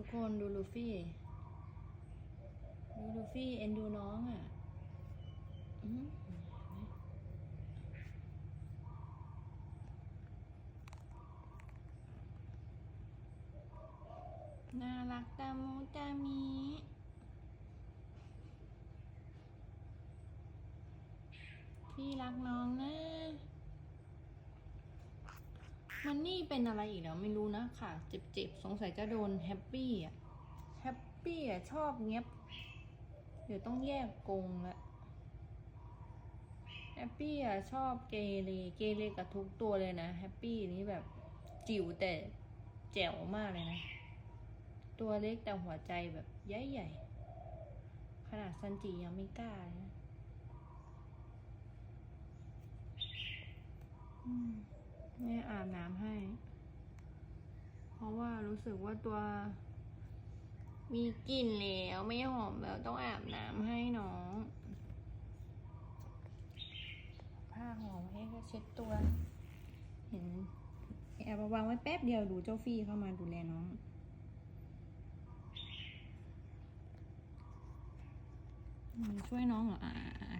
ุกคนดูลูฟี่ ดูลูฟี่เอ็นดูน้องอะอือหือน่ารักตามูตามีพี่รักน้องนะ มันนี่เป็นอะไรอีกแล้วไม่รู้นะค่ะ เจ็บๆ สงสัยจะโดนแฮปปี้อะ แฮปปี้อะ ชอบเงียบ เดี๋ยวต้องแยกกรงละแฮปปี้อะ ชอบเกเรเกเรกับทุกตัวเลยนะ แฮปปี้นี่แบบจิ๋วแต่แจ๋วมากเลยนะ ตัวเล็กแต่หัวใจแบบใหญ่ๆ ขนาดซันจิยังไม่กล้าเลยนะ อืมแม่อาบน้ำให้ เพราะว่ารู้สึกว่าตัว มีกลิ่นแล้วไม่หอมแล้วต้องอาบน้ำให้น้อง ผ้าหอมให้ก็เช็ดตัว เห็นแอบวางไว้แป๊บเดียวดูเจ้าฟี่เข้ามาดูแลน้องช่วยน้องเหรออ่า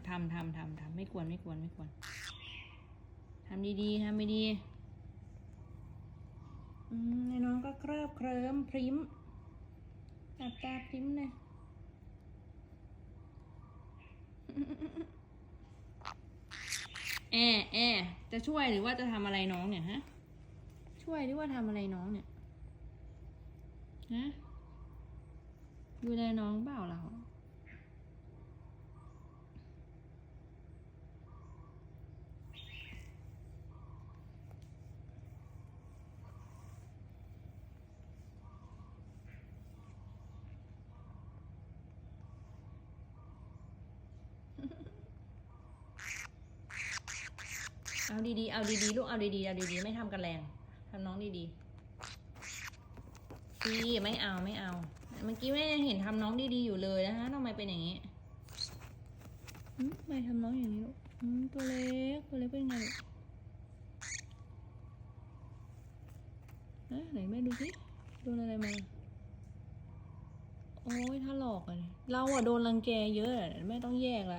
ทำทำทำทำไม่กวนไม่กวนไม่กวนทำดีๆทำดีๆอืมไอ้น้องก็เคลิบเคลิ้มพริ้มหลับตาพริ้มเลยแอแอจะช่วยหรือว่าจะทำอะไรน้องเนี่ยฮะ ช่วยหรือว่าทำอะไรน้องเนี่ย ฮะ ดูแลน้องเปล่าเรา เอาดีๆ เอาดีๆ ลูก เอาดีๆ เอาดีๆ ไม่ทำกันแรงทำน้องดีๆพี่ไม่เอาไม่เอา เมื่อกี้แม่ยังเห็นทำน้องดีๆ อยู่เลยนะคะทำไมเป็นอย่างนี้อืมทำไมทำน้องอย่างนี้ลูกอืมตัวเล็ก ตัวเล็กเป็นไงลูกนะไหนแม่ดูสิโดนอะไรมา โอ้ยถ้าหลอกอะเนี่ยเราอะโดนรังแกเยอะแม่ต้องแยกละ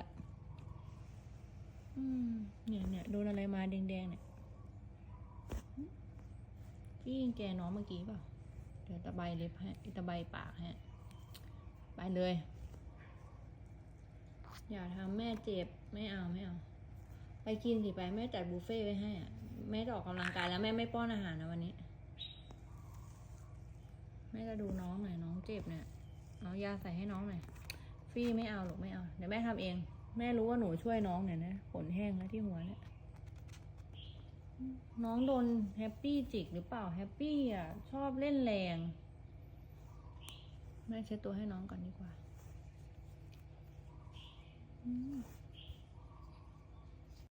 อืมเนี่ยเนี่ยโดนอะไรมาแดงๆเนี่ยหึพี่ยิงแกน้องเมื่อกี้เปล่าเดี๋ยวตะไบเล็บให้ตะไบปากให้ไปเลย อย่าทำแม่เจ็บไม่เอาไม่เอา ไปกินสิไปแม่จัดบุฟเฟ่ไว้ให้อะแม่จะออกกำลังกายแล้วแม่ไม่ป้อนอาหารนะวันนี้แม่จะดูน้องหน่อยน้องเจ็บเนี่ยเอายาใส่ให้น้องหน่อยฟรี่ไม่เอาหรอกไม่เอาเดี๋ยวแม่ทำเอง แม่รู้ว่าหนูช่วยน้องเนี่ยนะขนแห้งแล้วที่หัวเนี่ยน้องโดนแฮปปี้จิกหรือเปล่าแฮปปี้อะ ชอบเล่นแรง แม่เช็ดตัวให้น้องก่อนดีกว่าอืม